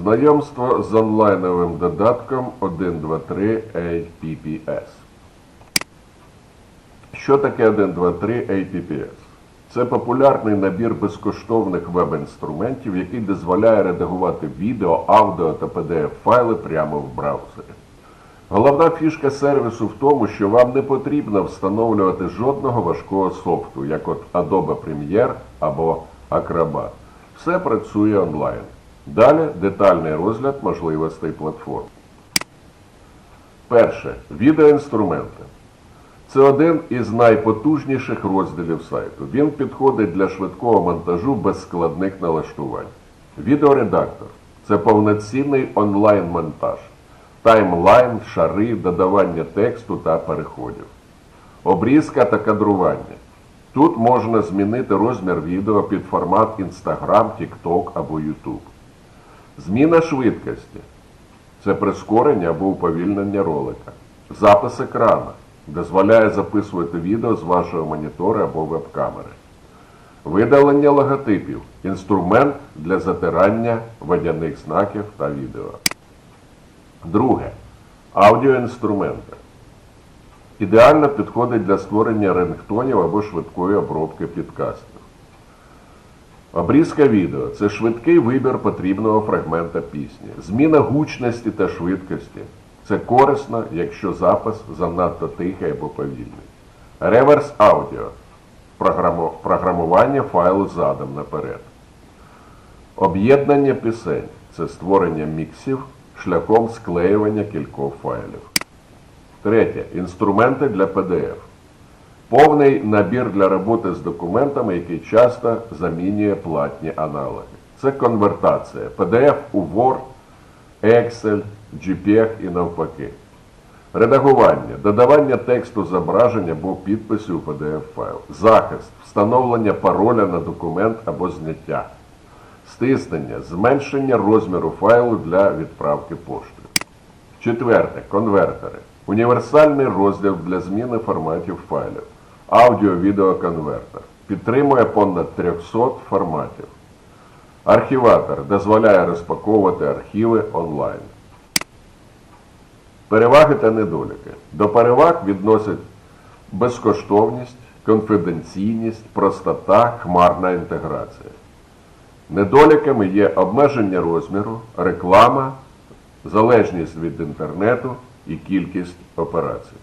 Знайомство з онлайновим додатком 123 APPS. Що таке 123 APPS? Це популярний набір безкоштовних веб-інструментів, який дозволяє редагувати відео, аудіо та PDF-файли прямо в браузері. Головна фішка сервісу в тому, що вам не потрібно встановлювати жодного важкого софту, як от Adobe Premiere або Acrobat. Все працює онлайн. Далі детальний розгляд можливостей платформ. Перше. Відеоінструменти. Це один із найпотужніших розділів сайту. Він підходить для швидкого монтажу без складних налаштувань. Відеоредактор це повноцінний онлайн-монтаж, таймлайн, шари, додавання тексту та переходів. Обрізка та кадрування. Тут можна змінити розмір відео під формат Instagram, TikTok або YouTube. Зміна швидкості це прискорення або уповільнення ролика. Запис екрана дозволяє записувати відео з вашого монітора або веб-камери. Видалення логотипів інструмент для затирання водяних знаків та відео. Друге. Аудіоінструменти. Ідеально підходить для створення рингтонів або швидкої обробки підкастів. Обрізка відео це швидкий вибір потрібного фрагмента пісні. Зміна гучності та швидкості. Це корисно, якщо запис занадто тихий або повільний. Реверс аудіо. Програмування файлу задом наперед. Об'єднання пісень це створення міксів шляхом склеювання кількох файлів. Третє. Інструменти для PDF. Повний набір для роботи з документами, який часто замінює платні аналоги. Це конвертація PDF у Word, Excel, JPEG і навпаки. Редагування, додавання тексту зображень або підпису у PDF-файл. Захист, встановлення пароля на документ або зняття. Стиснення, зменшення розміру файлу для відправки поштою. Четверте. Конвертери. Універсальний розділ для зміни форматів файлів. Аудіо-відеоконвертер. Підтримує понад 300 форматів. Архіватор дозволяє розпаковувати архіви онлайн. Переваги та недоліки. До переваг відносять безкоштовність, конфіденційність, простота, хмарна інтеграція. Недоліками є обмеження розміру, реклама, залежність від інтернету і кількість операцій.